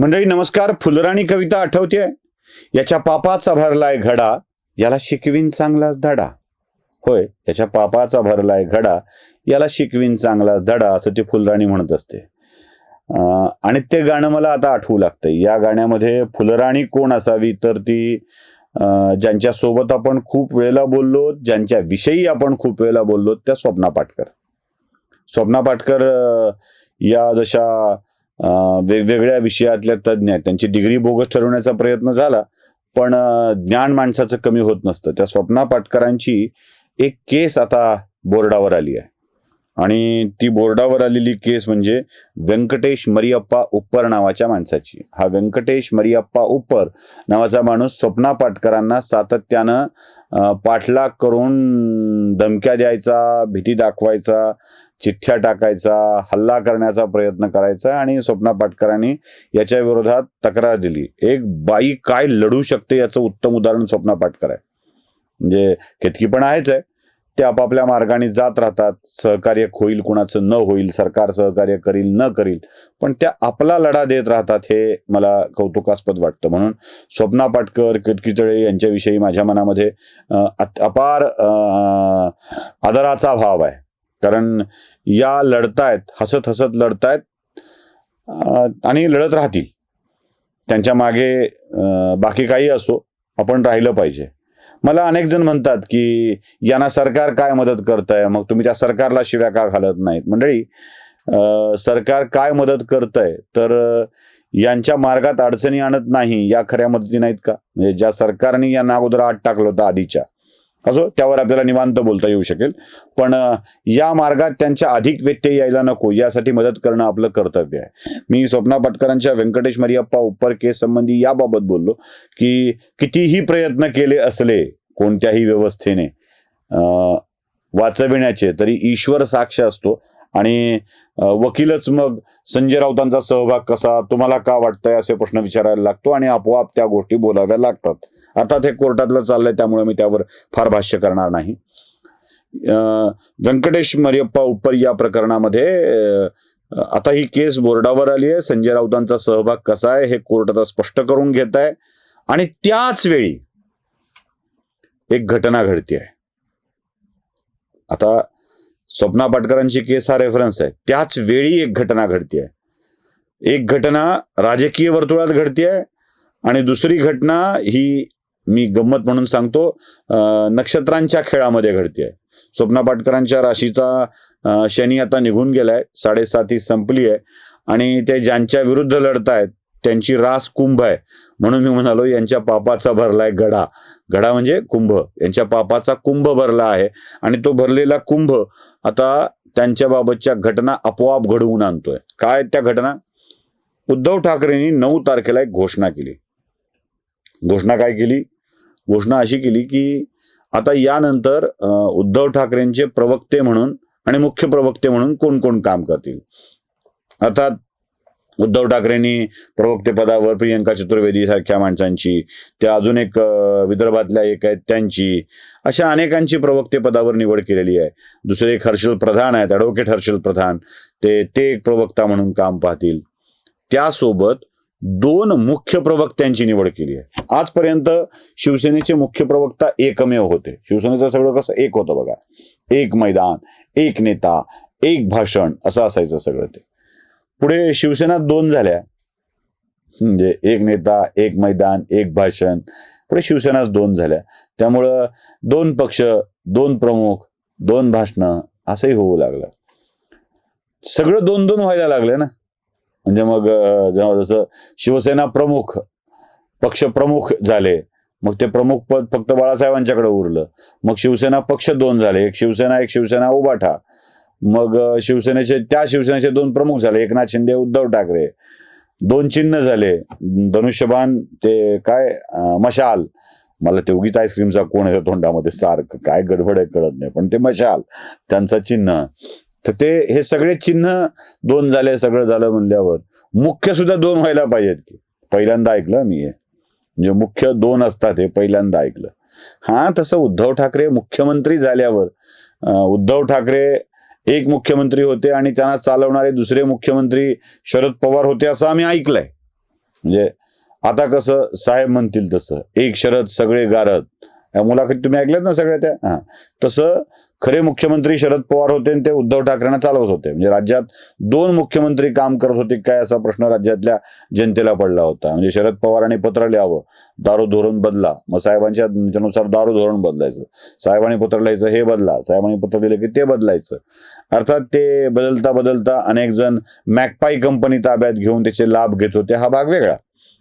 मंडळी नमस्कार. फुलराणी कविता आठवते याच्या पापाचा भरलाय घडा याला शिकवीन चांगलाच धडा. होय याच्या पापाचा भरलाय घडा याला शिकवीन चांगलाच धडा असं ते फुलराणी म्हणत असते. आणि ते गाणं मला आता आठवू लागतंय. या गाण्यामध्ये फुलराणी कोण असावी तर ती ज्यांच्या सोबत आपण खूप वेळेला बोललो ज्यांच्या विषयी आपण खूप वेळेला बोललो त्या स्वप्ना पाटकर. स्वप्ना पाटकर या जशा वेगवेगळ्या विषयातल्या तज्ज्ञ आहेत. त्यांची डिग्री बोगस ठरवण्याचा प्रयत्न झाला पण ज्ञान माणसाचं कमी होत नसतं. त्या स्वप्ना पाटकरांची एक केस आता बोर्डावर आली आहे. आणि ती बोर्डावर आलेली केस म्हणजे व्यंकटेश मरियप्पा उप्पर नावाच्या माणसाची. हा व्यंकटेश मरियप्पा उप्पर नावाचा माणूस स्वप्ना पाटकरांना सातत्यानं पाठलाग करून धमक्या द्यायचा भीती दाखवायचा चिठ्ठ्या टाकायचा हल्ला करण्याचा प्रयत्न करायचा आणि स्वप्ना पाटकरांनी याच्या विरोधात तक्रार दिली. एक बाई काय लढू शकते याचं उत्तम उदाहरण स्वप्ना पाटकर आहे. म्हणजे केतकी पण आहेच आहे. ते आपापल्या मार्गाने जात राहतात. सहकार्य होईल कुणाचं न होईल. सरकार सहकार्य करील न करील. पण त्या आपला लढा देत राहतात हे मला कौतुकास्पद वाटतं. म्हणून स्वप्ना पाटकर केतकीतळे यांच्याविषयी माझ्या मनामध्ये अपार आदराचा भाव आहे. कारण या लढतायत हसत हसत लढतायत आणि लढत राहतील. त्यांच्या मागे बाकी काही असो आपण राहिलं पाहिजे. मला अनेक जण म्हणतात की यांना सरकार काय मदत करतंय? मग तुम्ही त्या सरकारला शिव्या का घालत नाहीत? मंडळी अं, सरकार काय मदत करतंय? तर यांच्या मार्गात अडचणी आणत नाही या खऱ्या मदती नाहीत का? म्हणजे ज्या सरकारने यांना अगोदर आत टाकलं होतं आधीच्या असो त्यावर आपल्याला निवांत बोलता येऊ शकेल. पण या मार्गात त्यांच्या अधिक व्यत्यय यायला नको यासाठी मदत करणं आपलं कर्तव्य आहे. मी स्वप्ना पाटकरांच्या व्यंकटेश मरियप्पा उप्पर केस संबंधी याबाबत बोललो की कितीही प्रयत्न केले असले कोणत्याही व्यवस्थेने अं, वाचविण्याचे तरी ईश्वर साक्ष असतो. आणि वकीलच मग संजय राऊतांचा सहभाग कसा तुम्हाला का वाटतंय असे प्रश्न विचारायला लागतो आणि आपोआप त्या गोष्टी बोलाव्या लागतात. अर्थात हे कोर्टातलं चाललंय त्यामुळे मी त्यावर फार भाष्य करणार नाही. अं, व्यंकटेश मरियप्पा उप्पर या प्रकरणामध्ये आता ही केस बोर्डावर आली आहे. संजय राऊतांचा सहभाग कसा आहे हे कोर्ट आता स्पष्ट करून घेत आहे. आणि त्याच वेळी एक घटना घडते आहे. आता स्वप्ना पाटकरांची केस हा रेफरन्स आहे. त्याच वेळी एक घटना घडते आहे. एक घटना राजकीय वर्तुळात घडते आहे आणि दुसरी घटना ही मी गंमत म्हणून सांगतो नक्षत्रांच्या खेळामध्ये घडते स्वप्ना पाटकरांच्या राशीचा शनी आता निघून गेलाय साडेसात ही संपली आहे आणि ते ज्यांच्या विरुद्ध लढतायत त्यांची रास कुंभ आहे. म्हणून मी म्हणालो यांच्या पापाचा भरलाय गडा. गडा म्हणजे कुंभ. यांच्या पापाचा कुंभ भरला आहे आणि तो भरलेला कुंभ आता त्यांच्या बाबतच्या घटना आपोआप घडवून आणतोय. काय त्या घटना? उद्धव ठाकरेंनी नऊ तारखेला एक घोषणा केली. घोषणा काय केली? घोषणा अशी केली की आता यानंतर उद्धव ठाकरेंचे प्रवक्ते म्हणून आणि मुख्य प्रवक्ते म्हणून कोण कोण काम करतील? अर्थात उद्धव ठाकरेंनी प्रवक्ते पदावर प्रियंका चतुर्वेदी सारख्या माणसांची त्या अजून एक विदर्भातल्या एक आहेत त्यांची अशा अनेकांची प्रवक्ते पदावर निवड केलेली आहे. दुसरे एक हर्षल प्रधान आहेत ॲडव्होकेट हर्षल प्रधान ते ते एक प्रवक्ता म्हणून काम पाहतील. त्यासोबत दोन मुख्य प्रवक्त्यांची निवड केली आहे. आजपर्यंत शिवसेनेचे मुख्य प्रवक्ता एकमेव होते. शिवसेनेचं सगळं कसं? एक होतं बघा. एक मैदान एक नेता एक भाषण असं असायचं सगळं ते. पुढे शिवसेना दोन झाल्या. म्हणजे एक नेता एक मैदान एक भाषण. पुढे शिवसेनाच दोन झाल्या. त्यामुळं दोन पक्ष दोन प्रमुख दोन भाषणं असंही होऊ लागलं. सगळं दोन दोन व्हायला लागलं ना? म्हणजे मग जेव्हा जसं शिवसेना प्रमुख पक्ष प्रमुख झाले मग ते प्रमुख पद फक्त बाळासाहेबांच्याकडे उरलं. मग शिवसेना पक्ष दोन झाले एक शिवसेना एक शिवसेना उभाठा मग शिवसेनेचे त्या शिवसेनेचे दोन प्रमुख झाले एकनाथ शिंदे उद्धव ठाकरे. दोन चिन्ह झाले. धनुष्यबाण ते काय मशाल. मला ते उगीच आईस्क्रीमचा कोण आहे तोंडामध्ये? सारखं काय गडबड आहे कळत नाही पण ते मशाल त्यांचं चिन्ह. तर ते हे सगळे चिन्ह दोन झाले सगळं झालं म्हणल्यावर मुख्य सुद्धा दोन व्हायला पाहिजेत की. पहिल्यांदा ऐकलं मी हे. म्हणजे मुख्य दोन असतात हे पहिल्यांदा ऐकलं. हा तसं उद्धव ठाकरे मुख्यमंत्री झाल्यावर उद्धव ठाकरे एक मुख्यमंत्री होते आणि त्यांना चालवणारे दुसरे मुख्यमंत्री शरद पवार होते असं आम्ही ऐकलंय. म्हणजे आता कसं साहेब म्हणतील तसं एक शरद सगळे गारद. या मुलाखती तुम्ही ऐकल्यात ना सगळ्या त्या? हां. तसं खरे मुख्यमंत्री शरद पवार होते आणि ते उद्धव ठाकरेंना चालवत होते. म्हणजे राज्यात दोन मुख्यमंत्री काम करत होते काय असा प्रश्न राज्यातल्या जनतेला पडला होता. म्हणजे शरद पवारांनी पत्र लिहावं दारू धोरण बदला. मग साहेबांच्या नुसार दारू धोरण बदलायचं. साहेबांनी पत्र लिहायचं हे बदला. साहेबांनी पत्र दिलं की ते बदलायचं. अर्थात ते बदलता बदलता अनेक जण मॅकपाई कंपनी ताब्यात घेऊन त्याचे लाभ घेत होते. हा भाग वेगळा.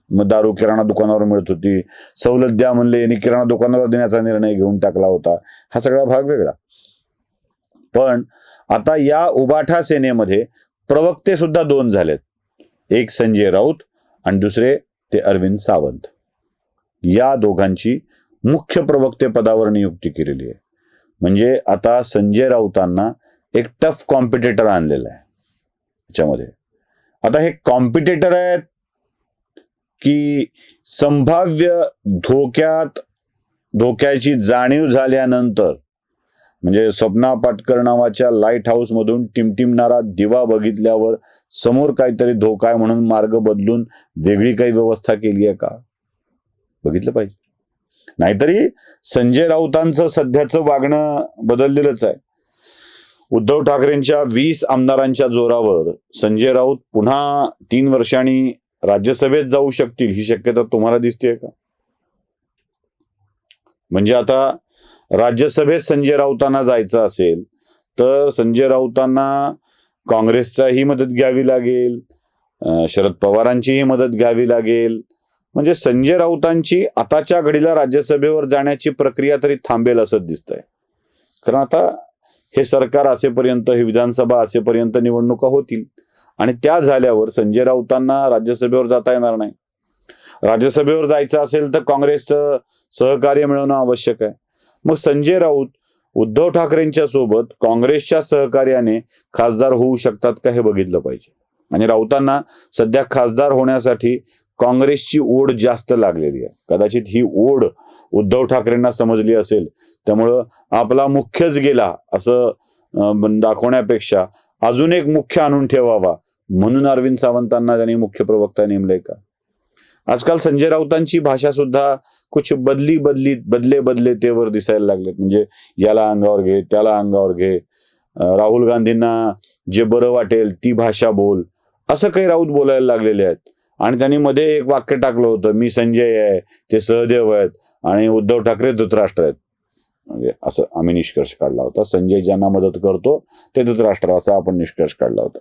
मग दारू किराणा दुकानावर मिळत होती. सवलत द्या म्हणले यांनी किराणा दुकानावर देण्याचा निर्णय घेऊन टाकला होता. हा सगळा भाग वेगळा. पण आता या उबाठा सेनेमध्ये प्रवक्ते सुद्धा दोन झालेत. एक संजय राऊत आणि दुसरे ते अरविंद सावंत. या दोघांची मुख्य प्रवक्ते पदावर नियुक्ती केलेली आहे. म्हणजे आता संजय राऊतांना एक टफ कॉम्पिटिटर आणलेला आहे. याच्यामध्ये. आता हे कॉम्पिटिटर आहेत की संभाव्य धोक्यात धोक्याची जाणीव झाल्यानंतर म्हणजे स्वप्ना पाटकर नावाच्या लाइट हाऊस मधून टिमटिमणारा दिवा बघितल्यावर समोर काहीतरी धोका आहे म्हणून मार्ग बदलून वेगळी काही व्यवस्था केली आहे का? बघितलं पाहिजे. नाहीतरी संजय राऊतांचं सध्याचं वागणं बदललेलंच आहे. उद्धव ठाकरेंच्या वीस आमदारांच्या जोरावर संजय राऊत पुन्हा तीन वर्षांनी राज्यसभेत जाऊ शकतील ही शक्यता तुम्हाला दिसते का? म्हणजे आता राज्यसभेत संजय राऊतांना जायचं असेल तर संजय राऊतांना काँग्रेसचाही मदत घ्यावी लागेल शरद पवारांचीही मदत घ्यावी लागेल. म्हणजे संजय राऊतांची आताच्या घडीला राज्यसभेवर जाण्याची प्रक्रिया तरी थांबेल असं दिसतंय. कारण आता हे सरकार असेपर्यंत हे विधानसभा असेपर्यंत निवडणुका होतील. आणि त्या झाल्यावर संजय राऊतांना राज्यसभेवर जाता येणार नाही. राज्यसभेवर जायचं असेल तर काँग्रेसचं सहकार्य मिळवणं आवश्यक आहे. मग संजय राऊत उद्धव ठाकरेंच्या सोबत काँग्रेसच्या सहकार्याने खासदार होऊ शकतात का हे बघितलं पाहिजे. आणि राऊतांना सध्या खासदार होण्यासाठी काँग्रेसची ओढ जास्त लागलेली आहे. कदाचित ही ओढ उद्धव ठाकरेंना समजली असेल. त्यामुळं आपला मुख्यच गेला असं दाखवण्यापेक्षा अजून एक मुख्य आणून ठेवावा म्हणून अरविंद सावंतांना त्यांनी मुख्य प्रवक्ता नेमलंय का? आजकाल संजय राऊतांची भाषा सुद्धा कुछ बदली बदली बदले बदले तेवर दिसायला लागलेत. म्हणजे याला अंगावर घे त्याला अंगावर घे. राहुल गांधींना जे बरं वाटेल ती भाषा बोल. असं काही राऊत बोलायला लागलेले आहेत. आणि त्यांनी मध्ये एक वाक्य टाकलं होतं मी संजय आहे ते सहदेव आहेत आणि उद्धव ठाकरे धृतराष्ट्र आहेत. म्हणजे असं आम्ही निष्कर्ष काढला होता. संजय ज्यांना मदत करतो ते धृतराष्ट्र असा आपण निष्कर्ष काढला होता.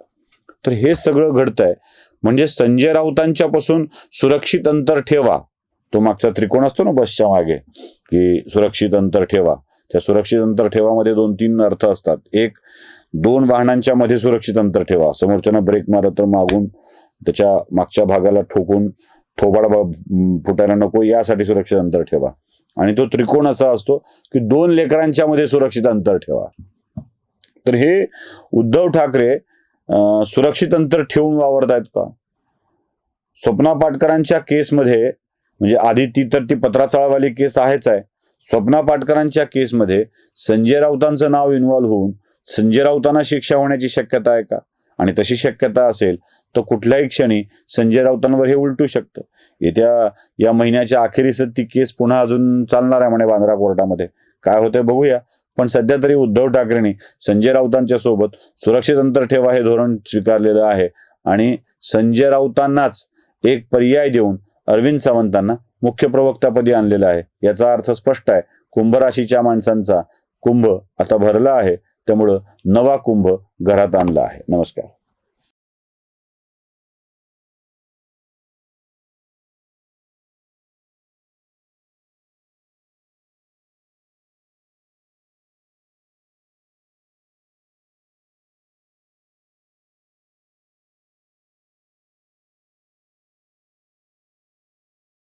तर हे सगळं घडतंय. म्हणजे संजय राऊतांच्या पासून सुरक्षित अंतर ठेवा. तो मागचा त्रिकोण असतो ना बसच्या मागे की सुरक्षित अंतर ठेवा. त्या सुरक्षित अंतर ठेवामध्ये दोन तीन अर्थ असतात. एक दोन वाहनांच्या मध्ये सुरक्षित अंतर ठेवा. समोरच्यानं ब्रेक मारत तर मागून त्याच्या मागच्या भागाला ठोकून थोबाड फुटायला नको यासाठी सुरक्षित अंतर ठेवा. आणि तो त्रिकोण असा असतो की दोन लेकरांच्या मध्ये सुरक्षित अंतर ठेवा. तर हे उद्धव ठाकरे सुरक्षित अंतर ठेवून वावरत आहेत का? स्वप्ना पाटकरांच्या केसमध्ये म्हणजे आधी ती तर ती पत्राचाळावाली केस आहेच आहे. स्वप्ना पाटकरांच्या केसमध्ये संजय राऊतांचं नाव इन्व्हॉल्व्ह होऊन संजय राऊतांना शिक्षा होण्याची शक्यता आहे का? आणि तशी शक्यता असेल तर कुठल्याही क्षणी संजय राऊतांवर हे उलटू शकतं. येत्या या महिन्याच्या अखेरीस ती केस पुन्हा अजून चालणार आहे म्हणे बांद्रा कोर्टामध्ये. काय होतंय बघूया. पण सध्या तरी उद्धव ठाकरेंनी संजय राऊतांच्या सोबत सुरक्षित अंतर ठेवा हे धोरण स्वीकारलेलं आहे. आणि संजय राऊतांनाच एक पर्याय देऊन अरविंद सावंतांना मुख्य प्रवक्तापदी आणलेलं आहे. याचा अर्थ स्पष्ट आहे. कुंभ राशीच्या माणसांचा कुंभ आता भरला आहे. त्यामुळं नवा कुंभ घरात आणला आहे. नमस्कार.